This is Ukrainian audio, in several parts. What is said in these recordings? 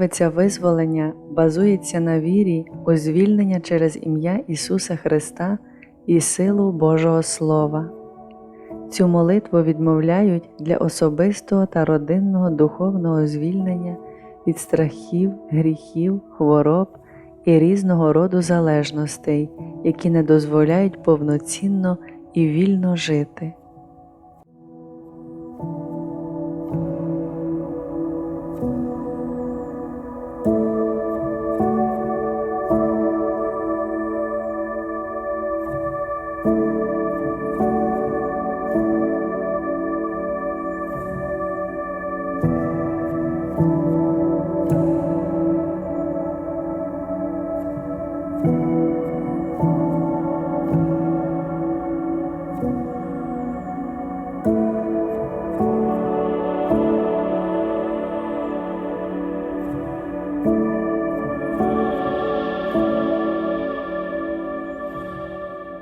Вервиця визволення базується на вірі у звільнення через ім'я Ісуса Христа і силу Божого Слова. Цю молитву відмовляють для особистого та родинного духовного звільнення від страхів, гріхів, хвороб і різного роду залежностей, які не дозволяють повноцінно і вільно жити.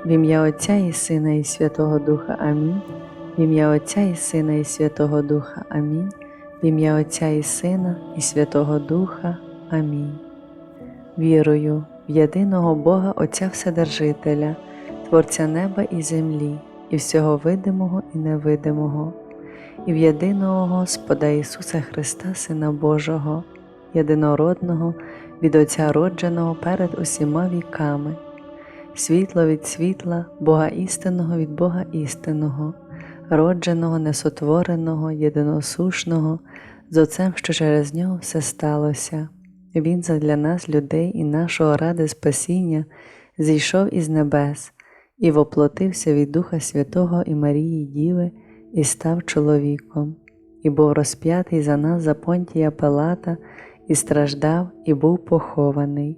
В ім'я Отця і Сина і Святого Духа Амінь. В ім'я Отця і Сина і Святого Духа Амінь. В ім'я Отця і Сина і Святого Духа Амінь. Вірую в єдиного Бога Отця Вседержителя, Творця неба і землі, і всього видимого і невидимого, і в єдиного Господа Ісуса Христа, Сина Божого, єдинородного, від Отця родженого перед усіма віками світло від світла, Бога істинного від Бога істинного, родженого, несотвореного, єдиносушного, з Отцем, що через нього все сталося. Він задля нас, людей і нашого ради спасіння, зійшов із небес і воплотився від Духа Святого і Марії Діви, і став чоловіком, і був розп'ятий за нас за понтія Пилата, і страждав, і був похований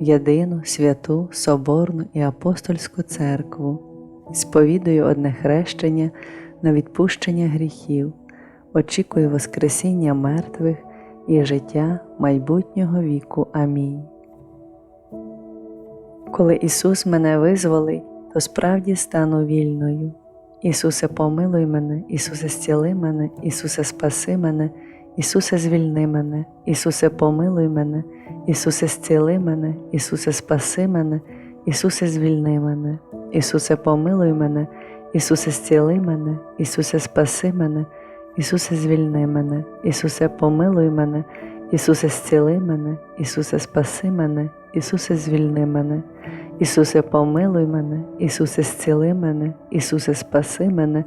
в єдину святу, Соборну і апостольську церкву, сповідую одне хрещення на відпущення гріхів, очікую Воскресіння мертвих і життя майбутнього віку. Амінь. Коли Ісус мене визволить, то справді стану вільною. Ісусе, помилуй мене, Ісусе, зціли мене, Ісусе, спаси мене, Ісусе, звільни мене, Ісусе, помилуй мене, Ісусе, зціли мене, Ісусе, спаси мене, Ісусе, звільни мене, Ісусе, помилуй мене, Ісусе, зціли мене, Ісусе, спаси мене, Ісусе, звільни мене, Ісусе, помилуй мене, Ісусе, зціли мене, Ісусе, спаси мене, Ісусе, звільни мене, Ісусе, помилуй мене, Ісусе, зціли мене, Ісусе, спаси мене,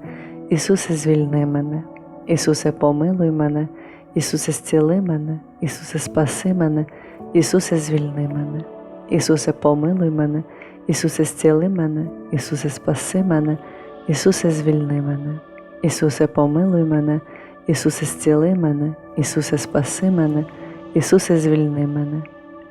Ісусе, звільни мене, Ісусе, помилуй мене, Ісусе, зціли мене, Ісусе, спаси мене, Ісусе, звільни мене, Ісусе, помилуй мене, Ісусе, зціли мене, Ісусе, спаси мене, Ісусе, звільни мене, Ісусе, помилуй мене, Ісусе, зціли мене, Ісусе, спаси мене, Ісусе, звільни мене,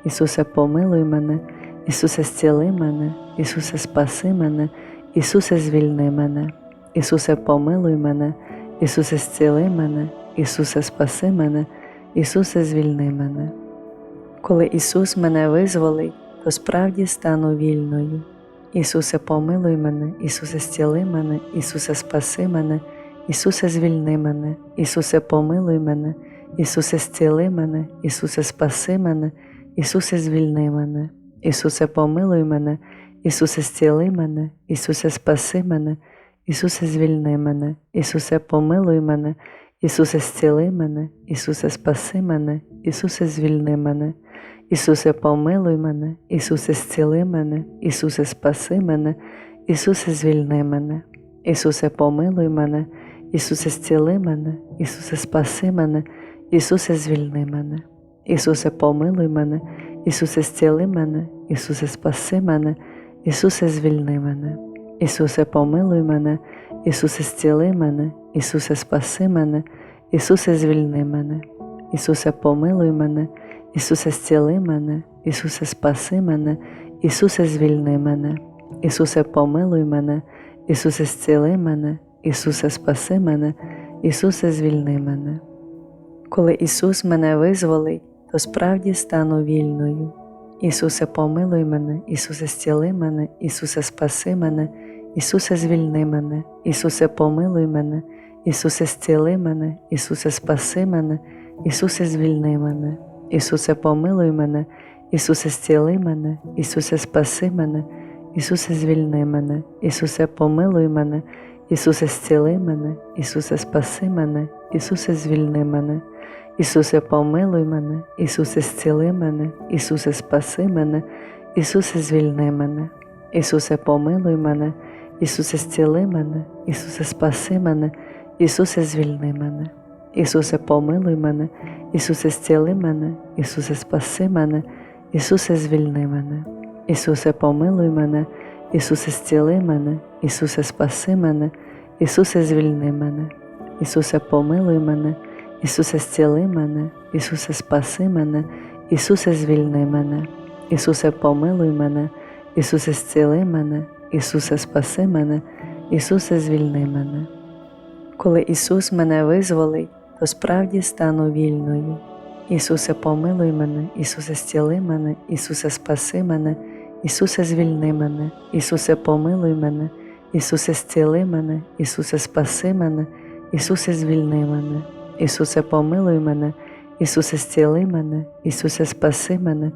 Ісусе, помилуй мене, Ісусе, зціли мене, Ісусе, спаси мене, Ісусе, звільни мене, Ісусе, помилуй мене, Ісусе, зціли мене, Ісусе, спаси мене, Ісусе, звільни мене. Коли Ісус мене визволить, то справді стану вільною. Ісусе, помилуй мене, Ісусе, зціли мене, Ісусе, спаси мене, Ісусе, звільни мене, Ісусе, помилуй мене, Ісусе, зціли мене, Ісусе, спаси мене, Ісусе, звільни мене, Ісусе, помилуй мене, Ісусе, зціли мене, Ісусе, спаси мене, Ісусе, звільни мене, Ісусе, помилуй мене, Ісусе, зціли мене, Ісусе, спаси мене, Ісусе, звільни мене, Ісусе, помилуй мене, Ісусе, зціли мене, Ісусе, спаси мене, Ісусе, звільни мене, Ісусе, помилуй мене, Ісусе, зціли мене, Ісусе, спаси мене, Ісусе, звільни мене, Ісусе, помилуй мене, Ісусе, зціли мене, Ісусе, спаси мене, Ісусе, звільни мене, Ісусе, помилуй мене, Ісусе, зціли мене, Ісусе, спаси мене, Ісусе, звільни мене, Ісусе, помилуй мене, Ісусе, зціли мене, Ісусе, спаси мене, Ісусе, звільни мене, Ісусе, помилуй мене, Ісусе, зціли мене, Ісусе, спаси мене, Ісусе, звільни мене. Коли Ісус мене визволить, то справді стану вільною. Ісусе, помилуй мене, Ісусе, зціли мене, Ісусе, спаси мене, Ісусе, звільни мене, Ісусе, помилуй мене, Ісусе, зціли мене, Ісусе, спаси мене, Ісусе, звільни мене, Ісусе, помилуй мене, Ісусе, зціли мене, Ісусе, спаси мене, Ісусе, звільни мене, Ісусе, помилуй мене, Ісусе, зціли мене, Ісусе, спаси мене, Ісусе, звільни мене. Ісусе, помилуй мене, Ісусе, зціли мене, Ісусе, спаси мене, Ісусе, звільни мене, Ісусе, помилуй мене, Ісусе, зціли мене, Ісусе, спаси мене, Ісусе, звільни мене, Ісусе, помилуй мене, Ісусе, зціли мене, Ісусе, спаси мене, Ісусе, звільни мене, Ісусе, помилуй мене, Ісусе, зціли мене, Ісусе, спаси мене, Ісусе, звільни мене, Ісусе, помилуй мене. Ісусе, зціли мене, Ісусе, спаси мене, Ісусе, звільни мене, Ісусе, помилуй мене, Ісусе, зціли мене, Ісусе, спаси мене, Ісусе, звільни мене. Коли Ісус мене визволить, то справді стану вільною. Ісусе, помилуй мене, Ісусе, зціли мене, Ісусе, спаси мене, Ісусе, звільни мене, Ісусе, помилуй мене, Ісусе, зціли мене, Ісусе, спаси мене, Ісусе, звільни мене. Ісусе, помилуй мене, Ісусе, зціли мене, Ісусе, спаси мене,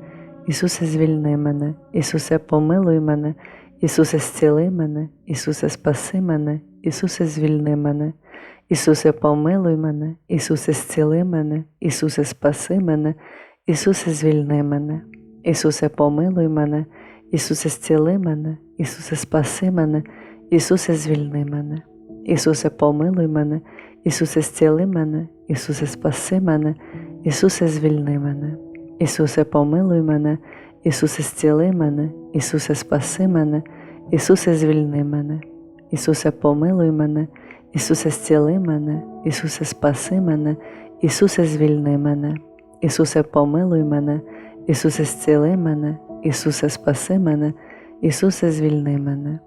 Ісусе, звільни мене, Ісусе, помилуй мене, Ісусе, зціли мене, Ісусе, спаси мене, Ісусе, звільни мене, Ісусе, помилуй мене, Ісусе, зціли мене, Ісусе, спаси мене, Ісусе, звільни мене, Ісусе, помилуй мене, Ісусе, зціли мене, Ісусе, спаси мене, Ісусе, звільни мене, Ісусе, помилуй мене, Ісусе, зціли мене, Ісусе, спаси мене, Ісусе, звільни мене, Ісусе, помилуй мене, Ісусе, зціли мене, Ісусе, спаси мене, Ісусе, звільни мене, Ісусе, помилуй мене, Ісусе, зціли мене, Ісусе, спаси мене, Ісусе, звільни мене, Ісусе, помилуй мене, Ісусе, зціли мене, Ісусе, спаси мене, Ісусе, звільни мене.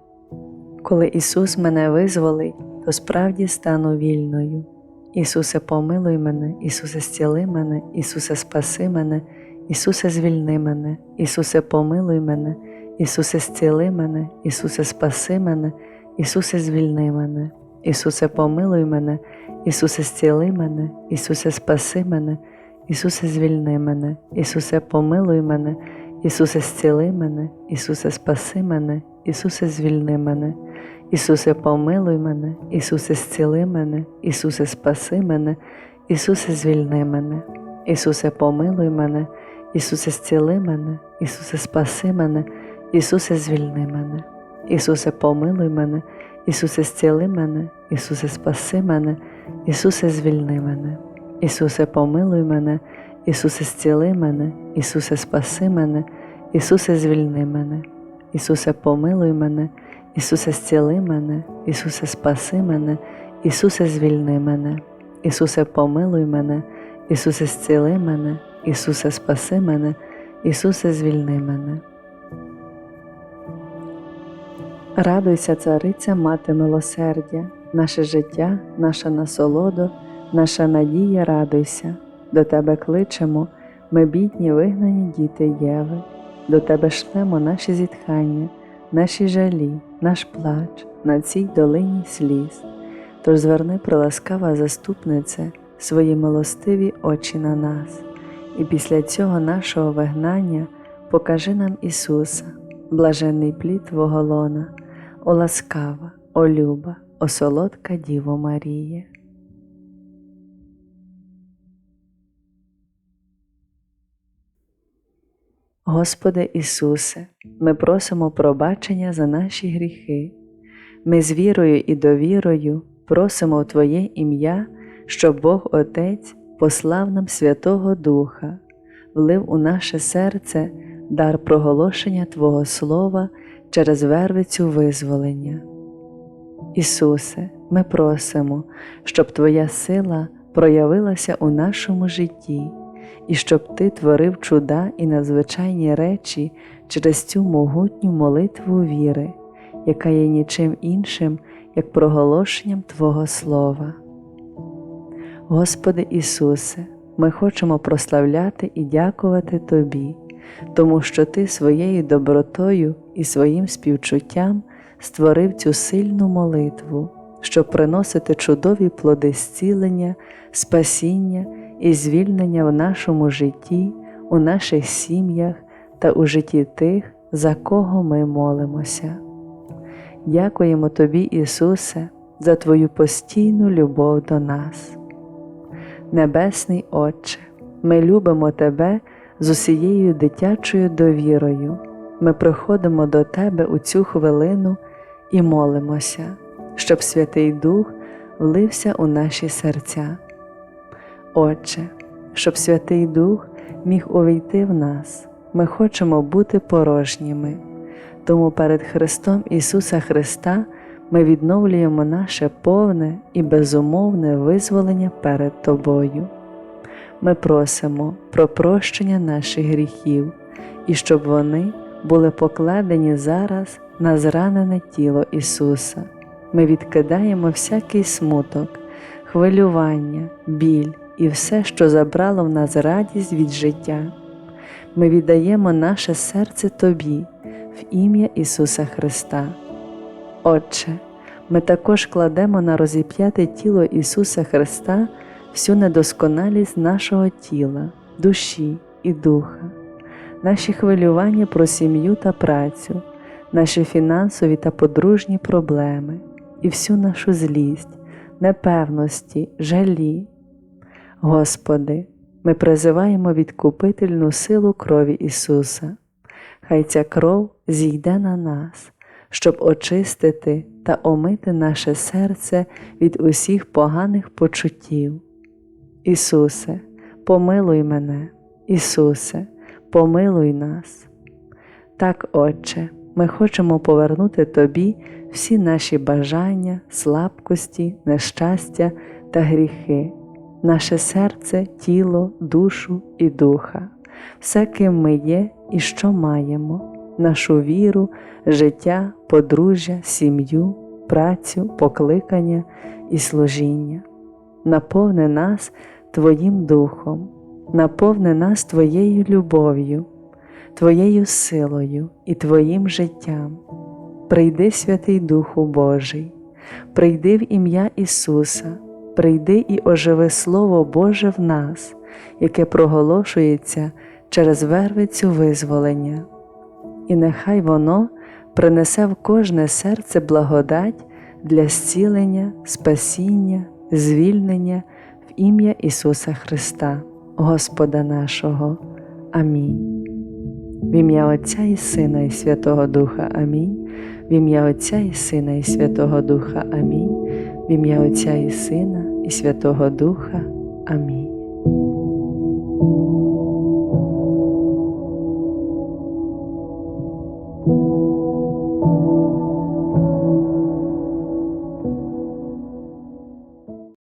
Коли Ісус мене визволить, то справді стану вільною. Ісусе, помилуй мене, Ісусе, зціли мене, Ісусе, спаси мене, Ісусе, звільни мене, Ісусе, помилуй мене, Ісусе, зціли мене, Ісусе, спаси мене, Ісусе, звільни мене, Ісусе, помилуй мене, Ісусе, зціли мене, Ісусе, спаси мене, Ісусе, звільни мене, Ісусе, помилуй мене, Ісусе, зціли мене, Ісусе, спаси мене, Ісусе, звільни мене. Ісусе, помилуй мене, Ісусе, зціли мене, Ісусе, спаси мене, Ісусе, звільни мене, Ісусе, помилуй мене, Ісусе, зціли мене, Ісусе, спаси мене, Ісусе, звільни мене, Ісусе, помилуй мене, Ісусе, зціли мене, Ісусе, спаси мене, Ісусе, звільни мене, Ісусе, помилуй мене, Ісусе, зціли мене, Ісусе, спаси мене, Ісусе, звільни мене, Ісусе, помилуй мене. Ісусе, зціли мене, Ісусе, спаси мене, Ісусе, звільни мене, Ісусе, помилуй мене, Ісусе, зціли мене, Ісусе, спаси мене, Ісусе, звільни мене. Радуйся, цариця, мати милосердя, наше життя, наша насолода, наша надія, радуйся, до Тебе кличемо, ми бідні, вигнані діти Єви, до Тебе шлемо наші зітхання наші жалі, наш плач на цій долині сліз. Тож зверни, приласкава заступнице, свої милостиві очі на нас, і після цього нашого вигнання покажи нам Ісуса, блаженний плід Твого лона, о ласкава, о люба, о солодка Діво Марія. Господи Ісусе, ми просимо пробачення за наші гріхи. Ми з вірою і довірою просимо Твоє ім'я, щоб Бог Отець послав нам Святого Духа, влив у наше серце дар проголошення Твого Слова через вервицю визволення. Ісусе, ми просимо, щоб Твоя сила проявилася у нашому житті і щоб Ти творив чуда і надзвичайні речі через цю могутню молитву віри, яка є нічим іншим, як проголошенням Твого Слова. Господи Ісусе, ми хочемо прославляти і дякувати Тобі, тому що Ти своєю добротою і своїм співчуттям створив цю сильну молитву, щоб приносити чудові плоди зцілення, спасіння і звільнення в нашому житті, у наших сім'ях та у житті тих, за кого ми молимося. Дякуємо Тобі, Ісусе, за Твою постійну любов до нас. Небесний Отче, ми любимо Тебе з усією дитячою довірою. Ми приходимо до Тебе у цю хвилину і молимося, щоб Святий Дух влився у наші серця. Отче, щоб Святий Дух міг увійти в нас, ми хочемо бути порожніми. Тому перед Христом Ісуса Христа ми відновлюємо наше повне і безумовне визволення перед Тобою. Ми просимо про прощення наших гріхів і щоб вони були покладені зараз на зранене тіло Ісуса. Ми відкидаємо всякий смуток, хвилювання, біль і все, що забрало в нас радість від життя. Ми віддаємо наше серце Тобі в ім'я Ісуса Христа. Отче, ми також кладемо на розіп'яте тіло Ісуса Христа всю недосконалість нашого тіла, душі і духа, наші хвилювання про сім'ю та працю, наші фінансові та подружні проблеми і всю нашу злість, непевності, жалі. Господи, ми призиваємо відкупительну силу крові Ісуса. Хай ця кров зійде на нас, щоб очистити та омити наше серце від усіх поганих почуттів. Ісусе, помилуй мене, Ісусе, помилуй нас. Так, Отче, ми хочемо повернути Тобі всі наші бажання, слабкості, нещастя та гріхи, наше серце, тіло, душу і духа, все, ким ми є і що маємо, нашу віру, життя, подружжя, сім'ю, працю, покликання і служіння. Наповни нас Твоїм Духом, наповни нас Твоєю любов'ю, Твоєю силою і Твоїм життям. Прийди, Святий Духу Божий, прийди в ім'я Ісуса, прийди і оживи Слово Боже в нас, яке проголошується через вервицю визволення, і нехай воно принесе в кожне серце благодать для зцілення, спасіння, звільнення в ім'я Ісуса Христа, Господа нашого. Амінь. В ім'я Отця і Сина, і Святого Духа Амінь. В ім'я Отця і Сина, і Святого Духа Амінь. В ім'я Отця і Сина, і Святого Духа. Амінь.